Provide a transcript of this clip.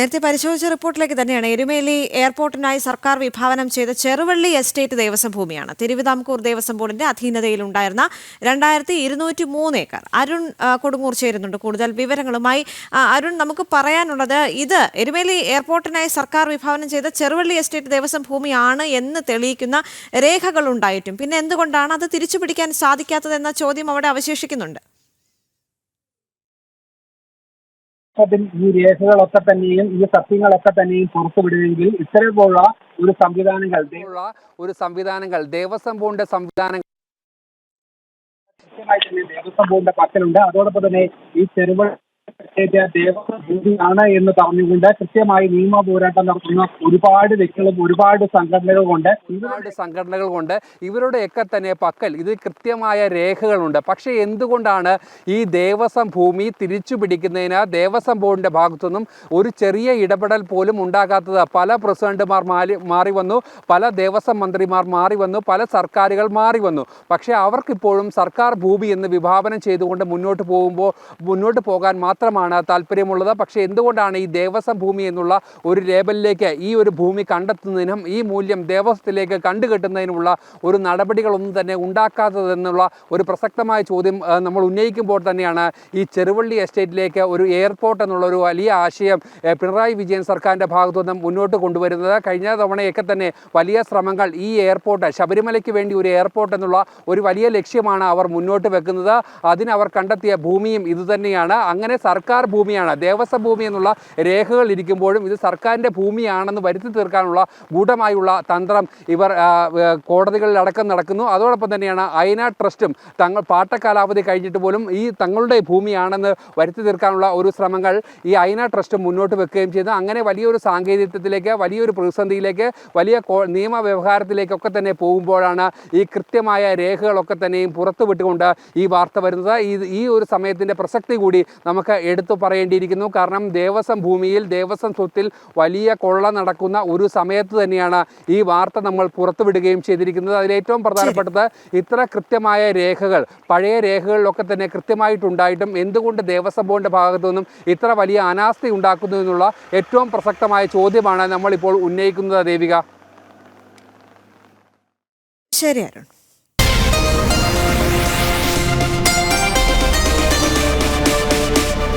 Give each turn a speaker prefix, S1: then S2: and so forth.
S1: നേരത്തെ പരിശോധിച്ച റിപ്പോർട്ടിലേക്ക് തന്നെയാണ്. എരുമേലി എയർപോർട്ടിനായി സർക്കാർ വിഭാവനം ചെയ്ത ചെറുവള്ളി എസ്റ്റേറ്റ് ദേവസ്വം ഭൂമിയാണ് തിരുവിതാംകൂർ ദേവസ്വം ബോർഡിന്റെ അധീനതയിലുണ്ടായിരുന്ന രണ്ടായിരത്തി ഇരുന്നൂറ്റി മൂന്ന് ഏക്കർ. അരുൺ കൊടുങ്ങൂർ ചേരുന്നുണ്ട്. കൂടുതൽ വിവരങ്ങളുമായി അരുൺ നമുക്ക് പറയാനുള്ളത് ഇത് എരുമേലി എയർപോർട്ടിനായി സർക്കാർ വിഭാവനം ചെയ്ത ചെറുവള്ളി എസ്റ്റേറ്റ് ദേവസ്വം ഭൂമിയാണ് എന്ന് തെളിയിക്കുന്ന രേഖകൾ ഉണ്ടായിട്ടും പിന്നെ എന്തുകൊണ്ടാണ് അത് തിരിച്ചുപിടിക്കാൻ സാധിക്കാത്തതെന്ന ചോദ്യം അവിടെ അവശേഷിക്കുന്നുണ്ട്.
S2: അതിൽ ഈ രേഖകളൊക്കെ തന്നെയും ഈ സത്യങ്ങളൊക്കെ തന്നെയും പുറത്തുവിടുമെങ്കിൽ ഇത്തരത്തിലുള്ള ഒരു സംവിധാനങ്ങൾ
S3: ഒരു സംവിധാനങ്ങൾ ദേവസ്വം ബോർഡിന്റെ സംവിധാനങ്ങൾ
S2: കൃത്യമായി തന്നെ ദേവസ്വം ബോർഡിന്റെ പക്കലുണ്ട്. അതോടൊപ്പം തന്നെ ഈ ചെറുപുഴ എസ്റ്റേറ്റ് ദേവസ്വം ഭൂമിയാണ് എന്ന് പറഞ്ഞുകൊണ്ട് കൃത്യമായി നിയമ പോരാട്ടം നടത്തുന്ന ഒരുപാട് വ്യക്തികളും ഒരുപാട് സംഘടനകളും കൊണ്ട്
S3: ഒരുപാട് സംഘടനകൾ കൊണ്ട് ഇവരുടെയൊക്കെ തന്നെ പക്കൽ ഇത് കൃത്യമായ രേഖകളുണ്ട്. പക്ഷേ എന്തുകൊണ്ടാണ് ഈ ദേവസ്വം ഭൂമി തിരിച്ചു പിടിക്കുന്നതിന് ദേവസ്വം ബോർഡിന്റെ ഭാഗത്തുനിന്നും ഒരു ചെറിയ ഇടപെടൽ പോലും ഉണ്ടാകാത്തത്? പല പ്രസിഡന്റുമാർ മാറി മാറി വന്നു പല ദേവസ്വം മന്ത്രിമാർ മാറി വന്നു പല സർക്കാരുകൾ മാറി വന്നു. പക്ഷേ അവർക്കിപ്പോഴും സർക്കാർ ഭൂമി എന്ന് വിഭാവനം ചെയ്തുകൊണ്ട് മുന്നോട്ട് പോകുമ്പോൾ മുന്നോട്ട് പോകാൻ മാത്രമാണ് താല്പര്യമുള്ളത്. പക്ഷേ എന്തുകൊണ്ടാണ് ഈ ദേവസ്വം ഭൂമി എന്നുള്ള ഒരു ലേബലിലേക്ക് ഈ ഒരു ഭൂമി കണ്ടെത്തുന്നതിനും ഈ മൂല്യം ദേവസ്വത്തിലേക്ക് കണ്ടുകെട്ടുന്നതിനുമുള്ള ഒരു നടപടികളൊന്നും തന്നെ ഉണ്ടാക്കാത്തതെന്നുള്ള ഒരു പ്രസക്തമായ ചോദ്യം നമ്മൾ ഉന്നയിക്കുമ്പോൾ തന്നെയാണ് ഈ ചെറുവള്ളി എസ്റ്റേറ്റിലേക്ക് ഒരു എയർപോർട്ട് എന്നുള്ള ഒരു വലിയ ആശയം പിണറായി വിജയൻ സർക്കാരിന്റെ ഭാഗത്തു നിന്നും മുന്നോട്ട് കൊണ്ടുവരുന്നത്. കഴിഞ്ഞ തവണയൊക്കെ തന്നെ വലിയ ശ്രമങ്ങൾ ഈ എയർപോർട്ട് ശബരിമലയ്ക്ക് വേണ്ടി ഒരു എയർപോർട്ട് എന്നുള്ള ഒരു വലിയ ലക്ഷ്യമാണ് അവർ മുന്നോട്ട് വെക്കുന്നത്. അതിനവർ കണ്ടെത്തിയ ഭൂമിയും ഇതുതന്നെയാണ്. അങ്ങനെ സർക്കാർ ഭൂമിയാണ്. ദേവസ്വം ഭൂമി എന്നുള്ള രേഖകൾ ഇരിക്കുമ്പോഴും ഇത് സർക്കാരിന്റെ ഭൂമിയാണെന്ന് വരുത്തി തീർക്കാനുള്ള ഗൂഢമായുള്ള തന്ത്രം ഇവർ കോടതികളിൽ അടക്കം നടക്കുന്നു. അതോടൊപ്പം തന്നെയാണ് അയന ട്രസ്റ്റും തങ്ങൾ പാട്ടക്കാലാവധി കഴിഞ്ഞിട്ട് പോലും ഈ തങ്ങളുടെ ഭൂമിയാണെന്ന് വരുത്തി തീർക്കാനുള്ള ഒരു ശ്രമങ്ങൾ ഈ അയന ട്രസ്റ്റ് മുന്നോട്ട് വെക്കുകയും ചെയ്തു. അങ്ങനെ വലിയൊരു സാങ്കേതികത്വത്തിലേക്ക് വലിയൊരു പ്രതിസന്ധിയിലേക്ക് വലിയ നിയമ വ്യവഹാരത്തിലേക്കൊക്കെ തന്നെ പോകുമ്പോഴാണ് ഈ കൃത്യമായ രേഖകളൊക്കെ തന്നെയും പുറത്തുവിട്ടുകൊണ്ട് ഈ വാർത്ത വരുന്നത്. ഈ ഈ ഒരു സമയത്തിന്റെ പ്രസക്തി കൂടി നമുക്ക് എടുത്തു പറയേണ്ടിയിരിക്കുന്നു. കാരണം ദേവസ്വം ഭൂമിയിൽ ദേവസ്വം സ്വത്തിൽ വലിയ കൊള്ള നടക്കുന്ന ഒരു സമയത്ത് തന്നെയാണ് ഈ വാർത്ത നമ്മൾ പുറത്തുവിടുകയും ചെയ്തിരിക്കുന്നത്. അതിലേറ്റവും പ്രധാനപ്പെട്ടത് ഇത്ര കൃത്യമായ രേഖകൾ പഴയ രേഖകളിലൊക്കെ തന്നെ കൃത്യമായിട്ടുണ്ടായിട്ടും എന്തുകൊണ്ട് ദേവസ്വം ബോർഡിന്റെ ഭാഗത്തു നിന്നും ഇത്ര വലിയ അനാസ്ഥ ഉണ്ടാക്കുന്നു എന്നുള്ള ഏറ്റവും പ്രസക്തമായ ചോദ്യമാണ് നമ്മളിപ്പോൾ ഉന്നയിക്കുന്നത് ദേവിക.
S1: ശരി അരുൺ.